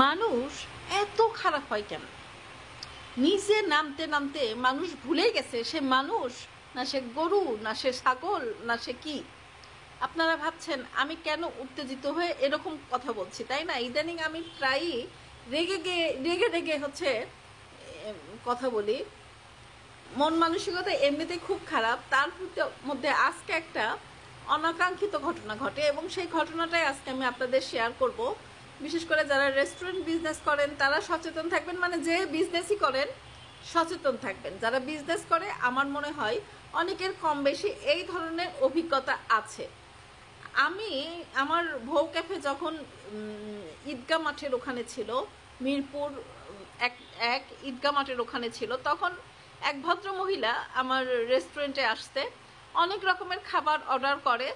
মানুষ এত খারাপ হয় কেন? নিজে নামতে নামতে মানুষ ভুলে গেছে সে মানুষ না সে গরু, না সে ছাগল, না সে কি? আপনারা ভাবছেন, আমি কেন উত্তেজিত হয়ে এরকম কথা বলছি, তাই না? ইদানিং আমি প্রায়ই রেগে গে, রেগে রেগে হচ্ছে কথা বলি। মন মানসিকতা এমনিতেই খুব খারাপ। তার মধ্যে আজকে একটা অনাকাঙ্ক্ষিত ঘটনা ঘটে এবং সেই ঘটনাটাই আজকে আমি আপনাদের শেয়ার করব। বিশেষ করে যারা রেস্টুরেন্ট বিজনেস করেন, তারা সচেতন থাকবেন। মানে যে বিজনেসই করেন, সচেতন থাকবেন। যারা বিজনেস করে, আমার মনে হয় অনেকের কম বেশি এই ধরনের অভিজ্ঞতা আছে। আমি আমার ভৌ ক্যাফে যখন ঈদগা মাঠের ওখানে ছিল, মিরপুর এক এক ঈদগা মাঠের ওখানে ছিল, তখন এক ভদ্র মহিলা আমার রেস্টুরেন্টে আসতে অনেক রকমের খাবার অর্ডার করে।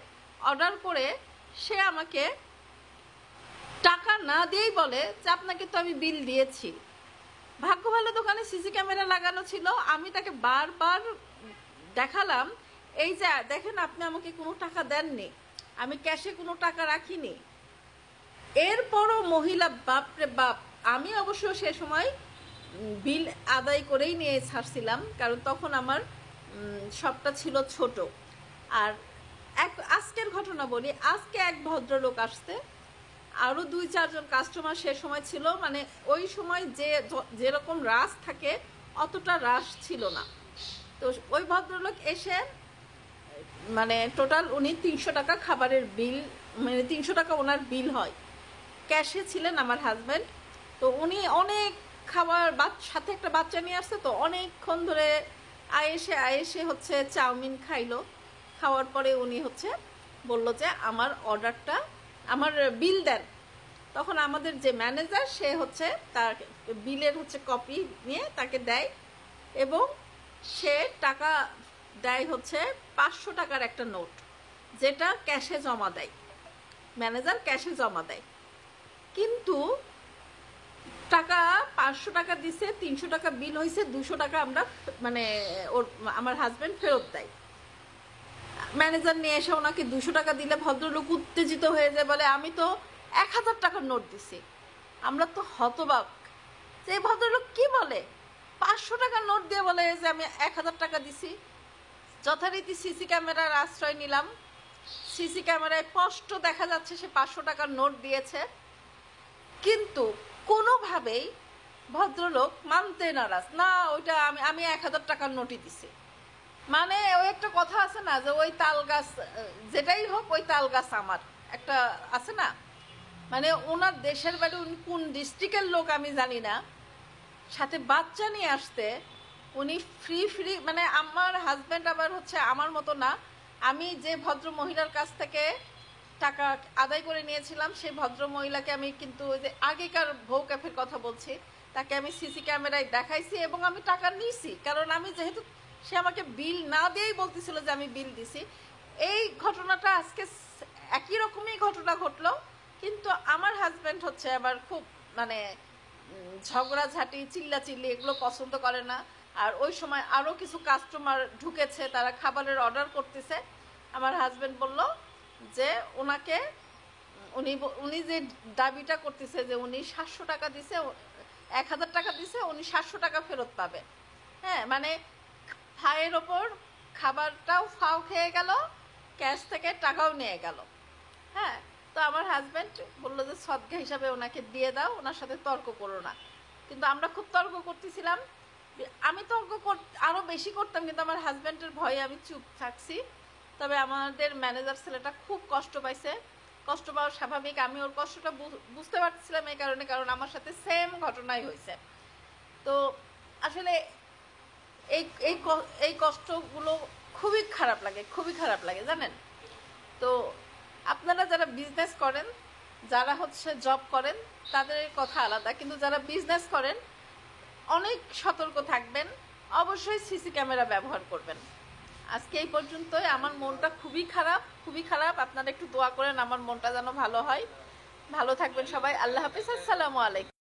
অর্ডার করে সে আমাকে টাকা না দিয়েই বলে যে আপনাকে তো আমি বিল দিয়েছি। ভাগ্য ভালো দোকানে সিসি ক্যামেরা লাগানো ছিল, আমি তাকে বারবার দেখালাম, এই যে, দেখেন আপনি আমাকে কোনো টাকা দেননি, আমি ক্যাশে কোনো টাকা রাখিনি। এরপরও মহিলা বাপরে বাপ, আমি অবশ্য সে সময় বিল আদায় করেই নিয়ে ছাড়ছিলাম, কারণ তখন আমার সবটা ছিল ছোট। আর এক, আজকের ঘটনা বলি, আজকে এক ভদ্রলোক আসতে আরও দুই, চারজন কাস্টমার সে সময় ছিল। মানে ওই সময় যে যেরকম রাশ থাকে, অতটা রাশ ছিল না। তো ওই ভদ্রলোক এসে মানে টোটাল উনি তিনশো টাকা খাবারের বিল মানে তিনশো টাকা ওনার বিল হয়। ক্যাশে ছিলেন আমার হাজব্যান্ড তো উনি অনেক খাবার সাথে একটা বাচ্চা নিয়ে আসছে। তো অনেকক্ষণ ধরে আয়েসে আয়েসে হচ্ছে চাউমিন খাইলো। খাওয়ার পরে উনি হচ্ছে বলল যে, আমার অর্ডারটা আমার বিল দেন। তখন আমাদের যে ম্যানেজার, সে হচ্ছে তার বিলের হচ্ছে কপি নিয়ে তাকে দেয় এবং সে টাকা দেয় হচ্ছে পাঁচশো টাকার একটা নোট, যেটা ক্যাশে জমা দেয়। ম্যানেজার ক্যাশে জমা দেয়। কিন্তু টাকা পাঁচশো টাকা দিছে, তিনশো টাকা বিল হয়েছে দুশো টাকা আমরা মানে ওর, আমার হাজব্যান্ড ফেরত দেয়। ম্যানেজার নিয়ে এসে ওনাকে দুশো টাকা দিলে ভদ্রলোক উত্তেজিত হয়ে যায়, বলে, আমি তো এক হাজার টাকার নোট দিছি। আমরা তো হতবাক। যে ভদ্রলোক কি বলে? পাঁচশো টাকার নোট দিয়ে বলে যে, আমি এক হাজার টাকা দিছি। যথারীতি সিসি ক্যামেরার আশ্রয় নিলাম। সিসি ক্যামেরায় স্পষ্ট দেখা যাচ্ছে সে পাঁচশো টাকার নোট দিয়েছে। কিন্তু কোনোভাবেই ভদ্রলোক মানতে নারাজ। না, ওইটা আমি আমি এক হাজার টাকার নোটই দিছি। মানে ওই একটা কথা আছে না যে ওই তাল গাছ, যেটাই হোক ওই তাল গাছ আমার। একটা আছে না? মানে ওনার দেশের বাড়ি উনি কোন ডিস্ট্রিক্টের লোক আমি জানি না। সাথে বাচ্চা নিয়ে আসতে উনি ফ্রি ফ্রি মানে আমার হাজব্যান্ড আবার হচ্ছে আমার মতো না। আমি যে ভদ্র মহিলার কাছ থেকে টাকা আদায় করে নিয়েছিলাম, সেই ভদ্র মহিলাকে আমি কিন্তু ওই যে আগেকার বউ ক্যাফের কথা বলছি, তাকে আমি সিসি ক্যামেরায় দেখাইছি এবং আমি টাকা নিয়েছি। কারণ আমি যেহেতু সে আমাকে বিল না দিয়েই বলতেছিল যে আমি বিল দিছি। এই ঘটনাটা আজকে একই রকমই ঘটনা ঘটলো, কিন্তু আমার হাজব্যান্ড হচ্ছে আবার খুব মানে ঝগড়াঝাটি, চিল্লাচিল্লি এগুলো পছন্দ করে না। আর ওই সময় আরও কিছু কাস্টমার ঢুকেছে, তারা খাবারের অর্ডার করতেছে। আমার হাজব্যান্ড বলল যে ওনাকে, উনি উনি যে দাবিটা করতেছে যে উনি সাতশো টাকা দিছে এক হাজার টাকা দিছে, উনি সাতশো টাকা ফেরত পাবে। হ্যাঁ মানে ফায়ের ওপর খাবারটাও ফাও খেয়ে গেল, ক্যাশ থেকে টাকাও নিয়ে গেল। হ্যাঁ তো আমার হাজব্যান্ড বলল যে সদ্গা হিসাবে ওনাকে দিয়ে দাও, ওনার সাথে তর্ক করো না। কিন্তু আমরা খুব তর্ক করতেছিলাম। আমি তর্ক কর আরও বেশি করতাম, কিন্তু আমার হাজব্যান্ডের ভয়ে আমি চুপ থাকছি। তবে আমাদের ম্যানেজার ছেলেটা খুব কষ্ট পাইছে। কষ্ট পাওয়া স্বাভাবিক। আমি ওর কষ্টটা বুঝতে পারছিলাম এই কারণে, কারণ আমার সাথে সেম ঘটনাই হয়েছে তো আসলে এই এই এই কষ্টগুলো খুবই খারাপ লাগে, খুবই খারাপ লাগে, জানেন? তো আপনারা যারা বিজনেস করেন, যারা হচ্ছে জব করেন, তাদের কথা আলাদা। কিন্তু যারা বিজনেস করেন, অনেক সতর্ক থাকবেন, অবশ্যই সিসি ক্যামেরা ব্যবহার করবেন। আজকে এই পর্যন্তই। আমার মনটা খুবই খারাপ খুবই খারাপ। আপনারা একটু দোয়া করেন, আমার মনটা যেন ভালো হয়। ভালো থাকবেন সবাই। আল্লাহ হাফিজ। আসসালামু আলাইকুম।